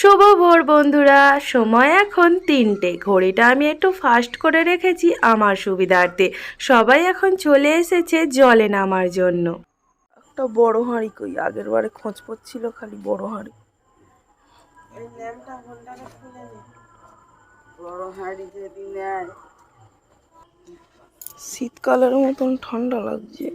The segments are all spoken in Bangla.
শুভ ভোর বন্ধুরা সময় এখন তিনটে। ঘড়িটা আমি একটু ফাস্ট করে রেখেছি আমার সুবিধার্থে। সবাই এখন চলে এসেছে জলে নামার জন্য। একটা বড় হাঁড়ি কই? আগের বারে খোঁজ পড়ছিল খালি বড় হাঁড়ি। বড় হাঁড়ি যদি নেয়। শীতকালের মতন ঠান্ডা লাগছে।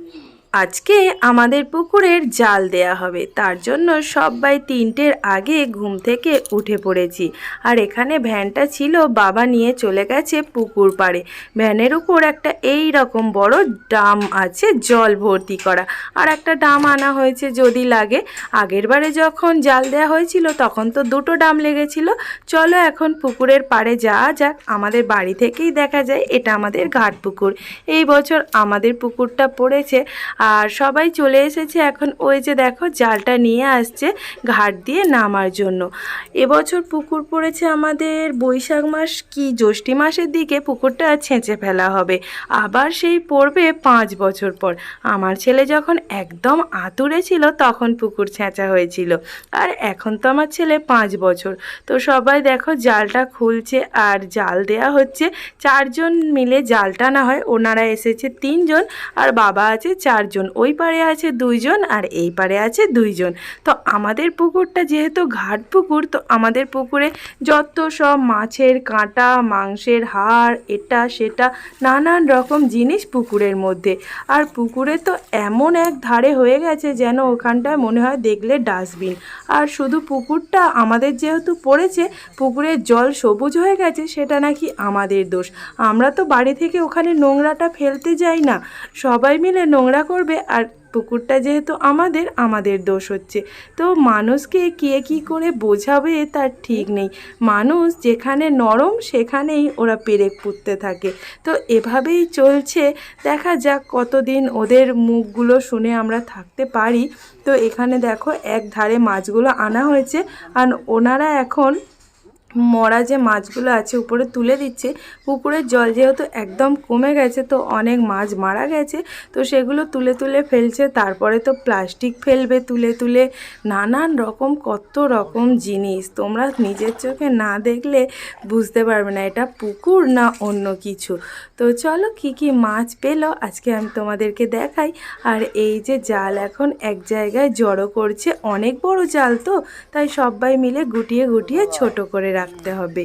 আজকে আমাদের পুকুরের জাল দেয়া হবে। তার জন্য সবাই তিনটের আগে ঘুম থেকে উঠে পড়েছি। আর এখানে ভ্যানটা ছিল, বাবা নিয়ে চলে গেছে পুকুর পাড়ে। ভ্যানের উপর একটা এই রকম বড় ডাম আছে, জল ভর্তি করা। আর একটা ডাম আনা হয়েছে যদি লাগে। আগের বারে যখন জাল দেওয়া হয়েছিল, তখন তো দুটো ডাম লেগেছিল। চলো এখন পুকুরের পাড়ে যাওয়া যাক। আমাদের বাড়ি থেকেই দেখা যায়, এটা আমাদের ঘাট পুকুর। এই বছর আমাদের পুকুরটা পড়েছে। আর সবাই চলে এসেছে এখন ওই যে দেখো জালটা নিয়ে আসছে ঘাট দিয়ে নামার জন্য। এবছর পুকুর পড়েছে আমাদের বৈশাখ মাস কি জ্যৈষ্ঠী মাসের দিকে পুকুরটা ছেঁচে ফেলা হবে। আবার সেই পড়বে পাঁচ বছর পর। আমার ছেলে যখন একদম আতুরে ছিল তখন পুকুর ছেঁচা হয়েছিল। আর এখন তো আমার ছেলে পাঁচ বছর। তো সবাই দেখো জালটা খুলছে আর জাল দেয়া হচ্ছে। চারজন মিলে জাল টানা হয় ওনারা এসেছে তিনজন আর বাবা আছে চারজন। ওই পারে আছে দুইজন আর এই পারে আছে দুইজন। তো আমাদের পুকুরটা যেহেতু ঘাট পুকুর, তো আমাদের পুকুরে যত সব মাছের কাঁটা, মাংসের হাড়, এটা, সেটা, নানান রকম জিনিস পুকুরের মধ্যে। আর পুকুরে তো এমন এক ধারে হয়ে গেছে যেন ওখানটায় মনে হয় দেখলে ডাস্টবিন। আর শুধু পুকুরটা আমাদের যেহেতু পড়েছে পুকুরের জল সবুজ হয়ে গেছে, সেটা নাকি আমাদের দোষ। আমরা তো বাড়ি থেকে ওখানে নোংরাটা ফেলতে যাই না। সবাই মিলে নোংরা করবে আর পুকুরটা যেহেতু আমাদের আমাদের দোষ হচ্ছে। তো মানুষকে কে কী করে বোঝাবে তার ঠিক নেই। মানুষ যেখানে নরম, সেখানেই ওরা পেরেক পুঁততে থাকে। তো এভাবেই চলছে। দেখা যাক কতদিন ওদের মুখগুলো শুনে আমরা থাকতে পারি। তো এখানে দেখো এক ধারে মাছগুলো আনা হয়েছে। আর ওনারা এখন মরা যে মাছগুলো আছে উপরে তুলে দিচ্ছে, পুকুরের জল যেহেতু একদম কমে গেছে তো অনেক মাছ মারা গেছে, তো সেগুলো তুলে তুলে ফেলছে, তারপরে তো প্লাস্টিক ফেলবে তুলে তুলে, নানান রকম, কত রকম জিনিস, তোমরা নিজের চোখে না দেখলে বুঝতে পারবে না এটা পুকুর না অন্য কিছু। তো চলো কি কি মাছ পেল, আজকে আমি তোমাদেরকে দেখাই, আর এই যে জাল এখন এক জায়গায় জড়ো করছে, অনেক বড় জাল তো, তাই সবাই মিলে গুটিয়ে গুটিয়ে ছোট করে রাখতে হবে।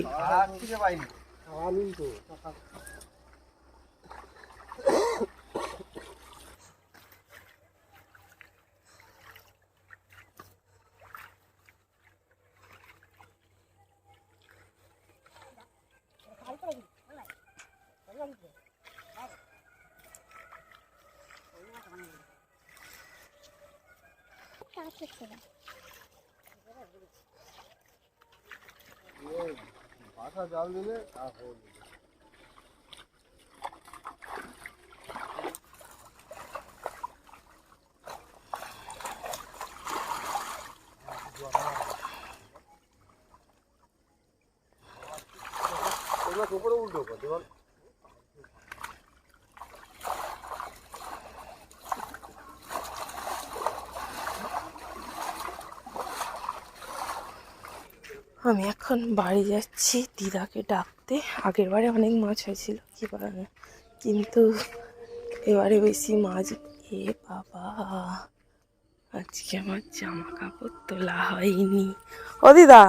भाषा डाल दिले आप हो गए আমি এখন বাড়ি যাচ্ছি দিদাকে ডাকতে। আগের বারে অনেক মাছ হয়েছিল কি বলার না। কিন্তু এবারে বেশি মাছ এ বাবা, আজকে আমার জামা কাপড় তোলা হয়নি। ও দিদা,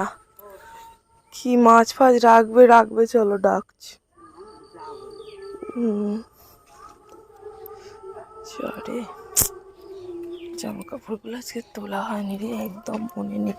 কি মাছ ফাছ রাখবে রাখবে, চলো ডাকছি। চরে জামা কাপড়গুলো আজকে তোলা হয়নি রে, একদম মনে নেই।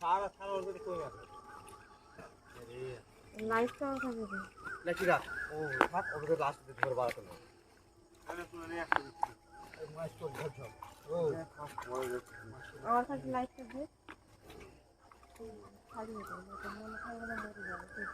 সারা সারা কই মাছ নাকি রাখ ও থাক ওকে লাস্ট ধরে বাড়াতে না ও আমার কাছে লাইটটা দে ভালো ঠিক আছে অনেক জল আছে ডাউনে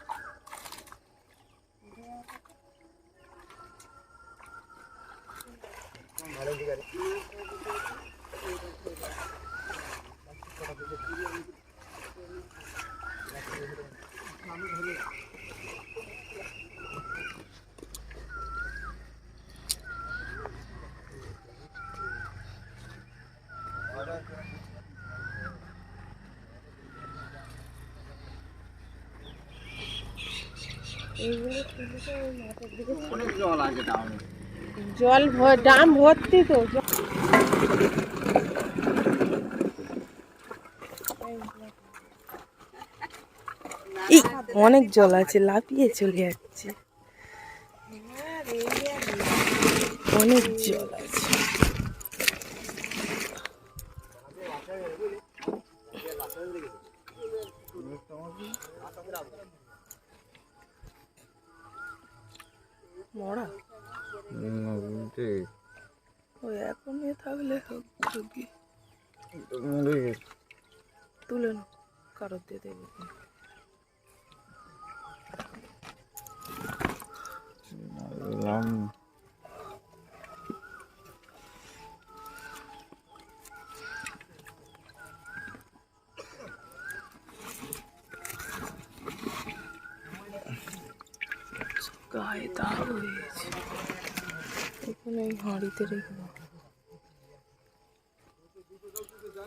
জল ভর ডাম ভর্তি তো অনেক জল আছে লাফিয়ে চলে যাচ্ছে। অনেক জল আছে। মরা? ওই এখন থাকলে তুলে না কারোর দিয়ে দেবে। গায়ে দাগ হয়ে গেছে এখানে এই হাঁড়িতে রেখে দাও। আরেকবার দিয়ে দে যা।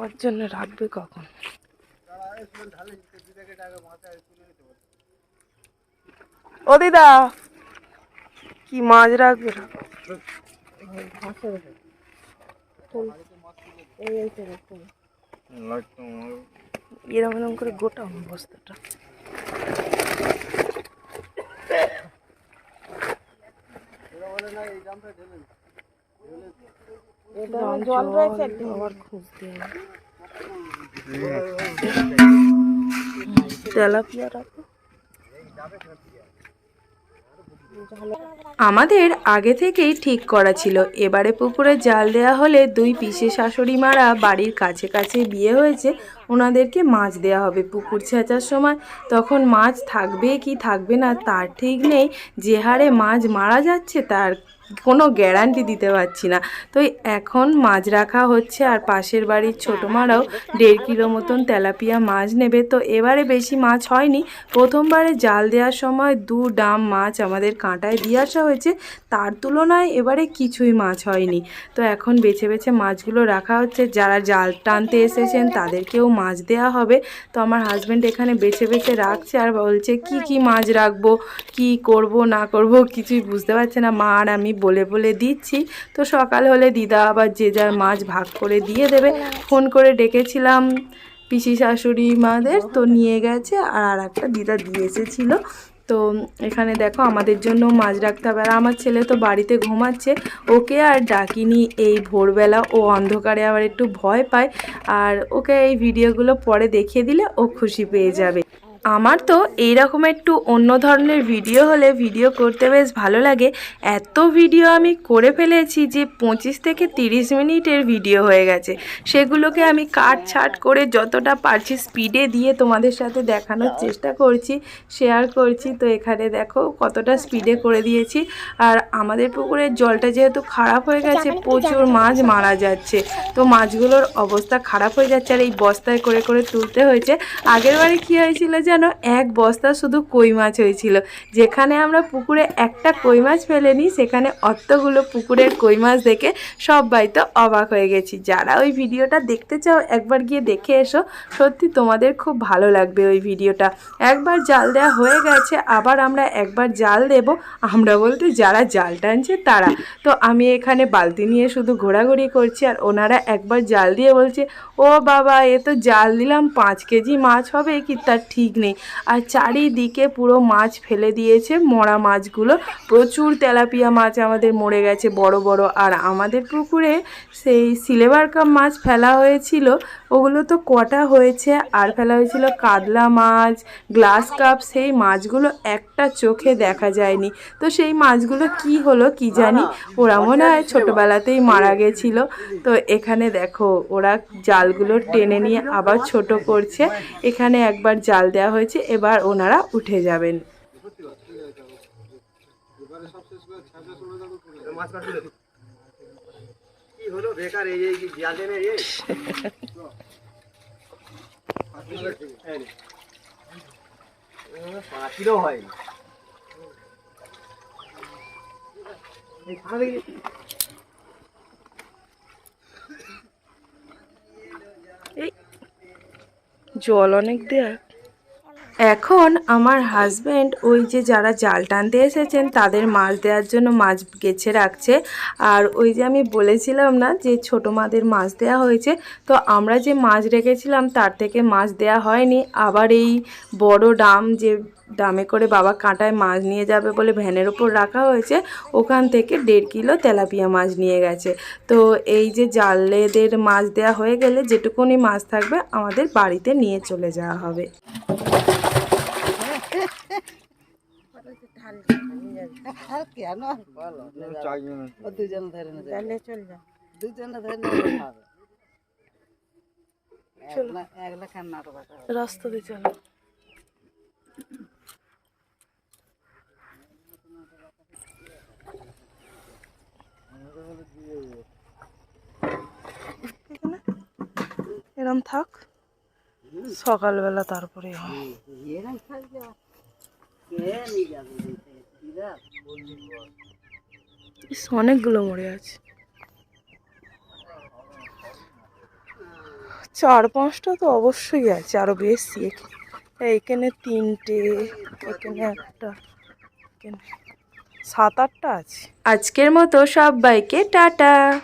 সবার জন্য রাখবে কখন? ও দিদা কি মাছ রাখবে? এরকম এরকম করে গোটা বস্তাটা জল রয়েছে আবার খুঁজতে হবে তেলাপিয়া রাখো আমাদের আগে থেকেই ঠিক করা ছিল। এবারে পুকুরে জাল দেয়া হলে দুই পিসে শাশুড়ি মারা বাড়ির কাছে কাছে বিয়ে হয়েছে ওনাদেরকে মাছ দেয়া হবে। পুকুর ছেঁচার সময় তখন মাছ থাকবে কি থাকবে না তার ঠিক নেই। যে হারে মাছ মারা যাচ্ছে তার কোনো গ্যারান্টি দিতে পারছি না। তো এখন মাছ রাখা হচ্ছে আর পাশের বাড়ির ছোটো মারাও দেড় কিলো মতন তেলাপিয়া মাছ নেবে। তো এবারে বেশি মাছ হয়নি। প্রথমবারে জাল দেওয়ার সময় দু ডাম মাছ আমাদের কাঁটায় দিয়ে আসা হয়েছে। তার তুলনায় এবারে কিছুই মাছ হয়নি। তো এখন বেছে বেছে মাছগুলো রাখা হচ্ছে। যারা জাল টানতে এসেছেন তাদেরকেও মাছ দেওয়া হবে। তো আমার হাজব্যান্ড এখানে বেছে বেছে রাখছে আর বলছে, কি কি মাছ রাখব? কি করব, না করব? কিছুই বুঝতে পারছে না। মা আর আমি বলে বলে দিচ্ছি। তো সকাল হলে দিদা আবার যে যার মাছ ভাগ করে দিয়ে দেবে। ফোন করে ডেকেছিলাম পিসি শাশুড়ি মাদের, তো নিয়ে গেছে আর আর একটা দিদা দিয়ে এসেছিল। তো এখানে দেখো আমাদের জন্য মাছ রাখতে হবে। আর আমার ছেলে তো বাড়িতে ঘুমাচ্ছে। ওকে আর ডাকিনি এই ভোরবেলা। ও অন্ধকারে আবার একটু ভয় পায়। আর ওকে এই ভিডিওগুলো পরে দেখিয়ে দিলে ও খুশি পেয়ে যাবে। আমার তো এইরকম একটু অন্য ধরনের ভিডিও হলে ভিডিও করতে বেশ ভালো লাগে। এত ভিডিও আমি করে ফেলেছি যে পঁচিশ থেকে তিরিশ মিনিটের ভিডিও হয়ে গেছে। সেগুলোকে আমি কাট ছাট করে যতটা পারছি স্পিডে দিয়ে তোমাদের সাথে দেখানোর চেষ্টা করছি শেয়ার করছি। তো এখানে দেখো কতটা স্পিডে করে দিয়েছি। আর আমাদের পুকুরের জলটা যেহেতু খারাপ হয়ে গেছে প্রচুর মাছ মারা যাচ্ছে। তো মাছগুলোর অবস্থা খারাপ হয়ে যাচ্ছে আর এই বস্তায় করে করে তুলতে হয়েছে। আগের বারে কী হয়েছিল যেন এক বস্তা শুধু কই মাছ হয়েছিল। যেখানে আমরা পুকুরে একটা কই মাছ ফেলেনি, সেখানে অতগুলো পুকুরের কই মাছ দেখে সবাই তো অবাক হয়ে গেছি। যারা ওই ভিডিওটা দেখতে চাও, একবার গিয়ে দেখে এসো। সত্যি তোমাদের খুব ভালো লাগবে ওই ভিডিওটা। একবার জাল দেওয়া হয়ে গেছে, আবার আমরা একবার জাল দেব। আমরা বলতে যারা জাল টানছে তারা। তো আমি এখানে বালতি নিয়ে শুধু ঘোরাঘুরি করছি, আর ওনারা একবার জাল দিয়ে বলছে, ও বাবা, এ তো জাল দিলাম, পাঁচ কেজি মাছ হবে কি তার ঠিক নেই। আর চারিদিকে পুরো মাছ ফেলে দিয়েছে মরা মাছগুলো। প্রচুর তেলাপিয়া মাছ আমাদের মরে গেছে বড় বড়। আর আমাদের পুকুরে সেই সিলেভার কাপ মাছ ফেলা হয়েছিল। ওগুলো তো কটা হয়েছে? আর ফেলা হয়েছিল কাতলা মাছ গ্লাস কাপ সেই মাছগুলো একটা চোখে দেখা যায়নি। তো সেই মাছগুলো কি হলো কি জানি? ওরা মনে হয় ছোটোবেলাতেই মারা গেছিল। তো এখানে দেখো ওরা জালগুলো টেনে নিয়ে আবার ছোট করছে। এখানে একবার জাল দেওয়া হয়েছে এবার ওনারা উঠে যাবেন। হয় জল অনেক দেয়া। এখন আমার হাজবেন্ড ওই যে যারা জাল টানতে এসেছেন, তাদের মাছ দেওয়ার জন্য মাছ গেছে রাখছে। আর ওই যে আমি বলেছিলাম না যে ছোট মাদের মাছ দেওয়া হয়েছে, তো আমরা যে মাছ রেখেছিলাম তার থেকে মাছ দেওয়া হয়নি। আবার এই বড় ডাম যে ডামে করে বাবা কাঁটায় মাছ নিয়ে যাবে বলে ভ্যানের ওপর রাখা হয়েছে, ওখান থেকে দেড় কিলো তেলাপিয়া মাছ নিয়ে গেছে। তো এই যে জালেদের মাছ দেওয়া হয়ে গেলে যেটুকুনি মাছ থাকবে আমাদের বাড়িতে নিয়ে চলে যাওয়া হবে। আর কেন ও দুজন ধরে না তাহলে চল যা। দুজন ধরে না হবে একলা একলা খান নাটক রাস্তা দিয়ে চলো। এরম থাক। সকালবেলা তারপরে হয়। অনেকগুলো মরে আছে। চার পাঁচটা তো অবশ্যই আছে, আরও বেশি এখানে তিনটে, এখানে একটা, এখানে সাত আটটা আছে। আজকের মতো সবাইকে টাটা।